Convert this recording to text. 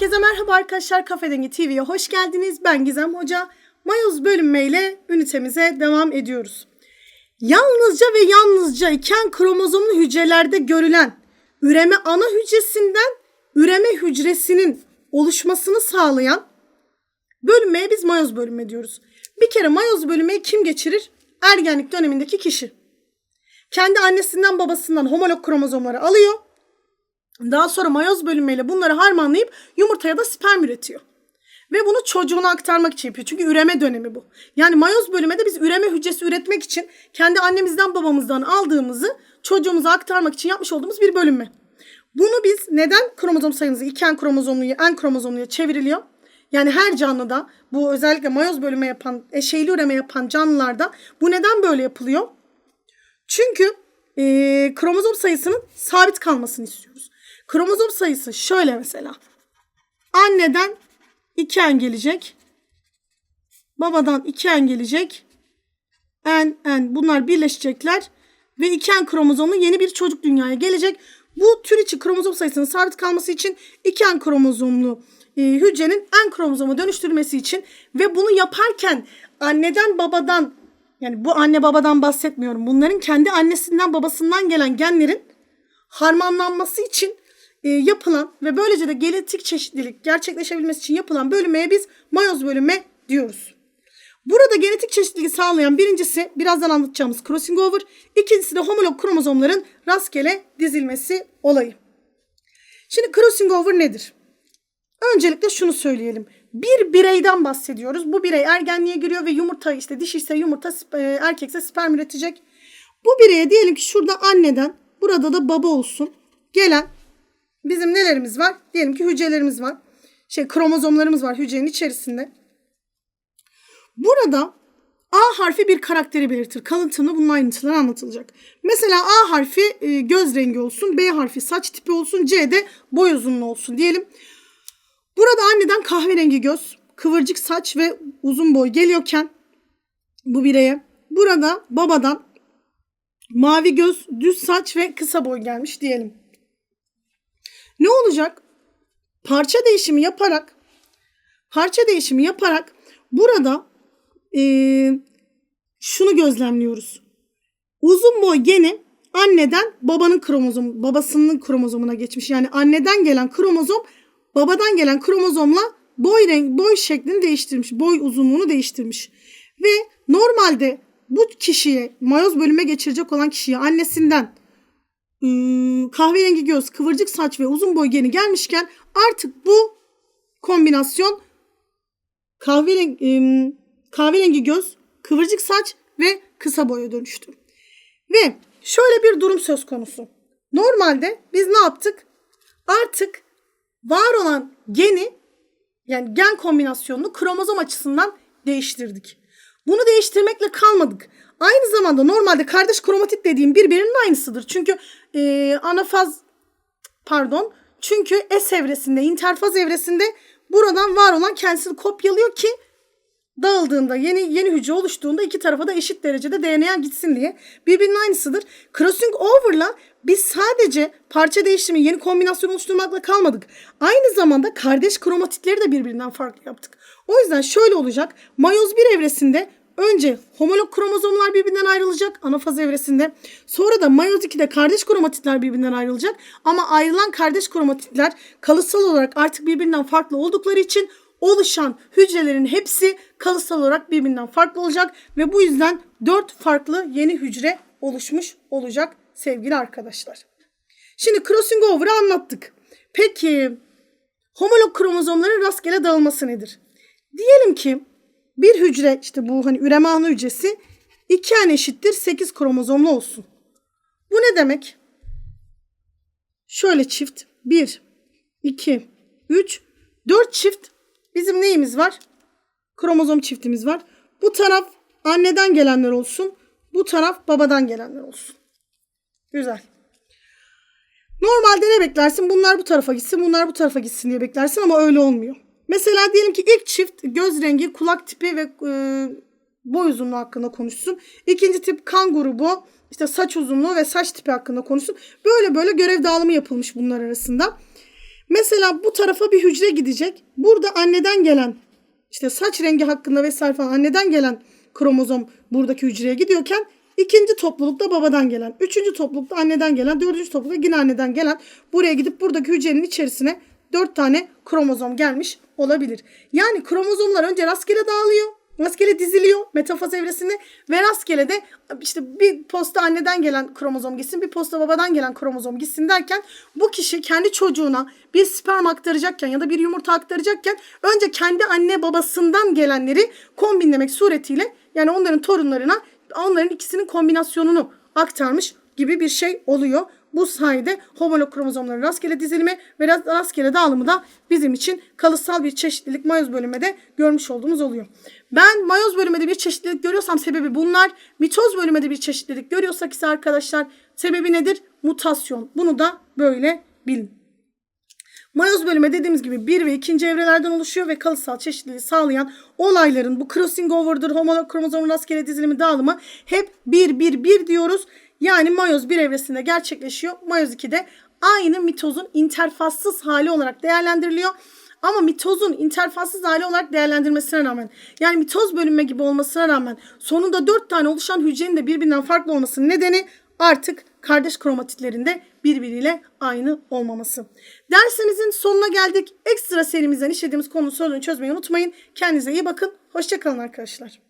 Herkese merhaba arkadaşlar. Kafe Dengi TV'ye hoş geldiniz. Ben Gizem Hoca. Mayoz bölünmeyle ünitemize devam ediyoruz. Yalnızca ve yalnızca iken kromozomlu hücrelerde görülen üreme ana hücresinden üreme hücresinin oluşmasını sağlayan bölünmeye biz mayoz bölünme diyoruz. Bir kere mayoz bölünmeyi kim geçirir? Ergenlik dönemindeki kişi. Kendi annesinden babasından homolog kromozomları alıyor. Daha sonra mayoz bölünmeyle bunları harmanlayıp yumurtaya da sperm üretiyor. Ve bunu çocuğuna aktarmak için yapıyor. Çünkü üreme dönemi bu. Yani mayoz bölümede biz üreme hücresi üretmek için kendi annemizden babamızdan aldığımızı çocuğumuza aktarmak için yapmış olduğumuz bir bölünme. Bunu biz neden kromozom sayımızı iki en kromozomluya en kromozomluya çevriliyor? Yani her canlıda bu özellikle mayoz bölünme yapan, eşeyli üreme yapan canlılarda bu neden böyle yapılıyor? Çünkü e, kromozom sayısının sabit kalmasını istiyoruz. Kromozom sayısı şöyle mesela. Anneden 2 en gelecek. Babadan 2 en gelecek. En en bunlar birleşecekler ve 2 en kromozomlu yeni bir çocuk dünyaya gelecek. Bu tür içi kromozom sayısının sabit kalması için 2 en kromozomlu e, hücrenin en kromozoma dönüştürmesi için ve bunu yaparken anneden babadan yani bu anne babadan bahsetmiyorum. Bunların kendi annesinden babasından gelen genlerin harmanlanması için e, yapılan ve böylece de genetik çeşitlilik gerçekleşebilmesi için yapılan bölünmeye biz mayoz bölünme diyoruz. Burada genetik çeşitliliği sağlayan birincisi birazdan anlatacağımız crossing over, ikincisi de homolog kromozomların rastgele dizilmesi olayı. Şimdi crossing over nedir? Öncelikle şunu söyleyelim. Bir bireyden bahsediyoruz. Bu birey ergenliğe giriyor ve yumurta işte dişi ise yumurta e, erkekse sperm üretecek. Bu bireye diyelim ki şurada anneden burada da baba olsun. Gelen bizim nelerimiz var? Diyelim ki hücrelerimiz var. Şey kromozomlarımız var hücrenin içerisinde. Burada A harfi bir karakteri belirtir. Kalıntımda bunun ayrıntıları anlatılacak. Mesela A harfi e, göz rengi olsun, B harfi saç tipi olsun, C de boy uzunluğu olsun diyelim. Burada anneden kahverengi göz, kıvırcık saç ve uzun boy geliyorken bu bireye burada babadan mavi göz, düz saç ve kısa boy gelmiş diyelim. Ne olacak? Parça değişimi yaparak parça değişimi yaparak burada ee, şunu gözlemliyoruz. Uzun boy geni anneden babanın kromozom, babasının kromozomuna geçmiş. Yani anneden gelen kromozom babadan gelen kromozomla boy renk, boy şeklini değiştirmiş. Boy uzunluğunu değiştirmiş. Ve normalde bu kişiye mayoz bölüme geçirecek olan kişiye annesinden ıı, kahverengi göz, kıvırcık saç ve uzun boy geni gelmişken artık bu kombinasyon kahverengi, ıı, kahverengi göz, kıvırcık saç ve kısa boya dönüştü. Ve şöyle bir durum söz konusu. Normalde biz ne yaptık? Artık var olan geni yani gen kombinasyonunu kromozom açısından değiştirdik. Bunu değiştirmekle kalmadık. Aynı zamanda normalde kardeş kromatit dediğim birbirinin aynısıdır. Çünkü e, anafaz pardon çünkü S evresinde interfaz evresinde buradan var olan kendisini kopyalıyor ki dağıldığında yeni yeni hücre oluştuğunda iki tarafa da eşit derecede DNA gitsin diye birbirinin aynısıdır. Crossing over'la biz sadece parça değişimi yeni kombinasyon oluşturmakla kalmadık. Aynı zamanda kardeş kromatitleri de birbirinden farklı yaptık. O yüzden şöyle olacak. Mayoz 1 evresinde önce homolog kromozomlar birbirinden ayrılacak anafaz evresinde. Sonra da mayoz 2'de kardeş kromatitler birbirinden ayrılacak. Ama ayrılan kardeş kromatitler kalıtsal olarak artık birbirinden farklı oldukları için oluşan hücrelerin hepsi kalıtsal olarak birbirinden farklı olacak ve bu yüzden 4 farklı yeni hücre oluşmuş olacak sevgili arkadaşlar. Şimdi crossing over'ı anlattık. Peki homolog kromozomların rastgele dağılması nedir? Diyelim ki bir hücre işte bu hani üreme ana hücresi 2 n eşittir 8 kromozomlu olsun. Bu ne demek? Şöyle çift 1, 2, 3, 4 çift bizim neyimiz var? Kromozom çiftimiz var. Bu taraf anneden gelenler olsun. Bu taraf babadan gelenler olsun. Güzel. Normalde ne beklersin? Bunlar bu tarafa gitsin, bunlar bu tarafa gitsin diye beklersin ama öyle olmuyor. Mesela diyelim ki ilk çift göz rengi, kulak tipi ve e, boy uzunluğu hakkında konuşsun. İkinci tip kan grubu, işte saç uzunluğu ve saç tipi hakkında konuşsun. Böyle böyle görev dağılımı yapılmış bunlar arasında. Mesela bu tarafa bir hücre gidecek. Burada anneden gelen işte saç rengi hakkında vesaire falan anneden gelen kromozom buradaki hücreye gidiyorken ikinci toplulukta babadan gelen, üçüncü toplulukta anneden gelen, dördüncü toplulukta yine anneden gelen buraya gidip buradaki hücrenin içerisine dört tane kromozom gelmiş olabilir. Yani kromozomlar önce rastgele dağılıyor. Rastgele diziliyor metafaz evresinde ve rastgele de işte bir posta anneden gelen kromozom gitsin bir posta babadan gelen kromozom gitsin derken bu kişi kendi çocuğuna bir sperm aktaracakken ya da bir yumurta aktaracakken önce kendi anne babasından gelenleri kombinlemek suretiyle yani onların torunlarına onların ikisinin kombinasyonunu aktarmış gibi bir şey oluyor. Bu sayede homolog kromozomların rastgele dizilimi ve rast- rastgele dağılımı da bizim için kalıtsal bir çeşitlilik mayoz bölümünde görmüş olduğumuz oluyor. Ben mayoz bölümünde bir çeşitlilik görüyorsam sebebi bunlar. Mitoz bölümünde bir çeşitlilik görüyorsak ise arkadaşlar sebebi nedir? Mutasyon. Bunu da böyle bilin. Mayoz bölümü dediğimiz gibi bir ve ikinci evrelerden oluşuyor ve kalıtsal çeşitliliği sağlayan olayların bu crossing over'dır, homolog kromozomun rastgele dizilimi dağılımı hep 1 1 1 diyoruz. Yani mayoz bir evresinde gerçekleşiyor. Mayoz 2'de aynı mitozun interfassız hali olarak değerlendiriliyor. Ama mitozun interfassız hali olarak değerlendirmesine rağmen yani mitoz bölünme gibi olmasına rağmen sonunda 4 tane oluşan hücrenin de birbirinden farklı olmasının nedeni artık kardeş kromatitlerinde birbiriyle aynı olmaması. Dersimizin sonuna geldik. Ekstra serimizden işlediğimiz konu sorunu çözmeyi unutmayın. Kendinize iyi bakın. Hoşçakalın arkadaşlar.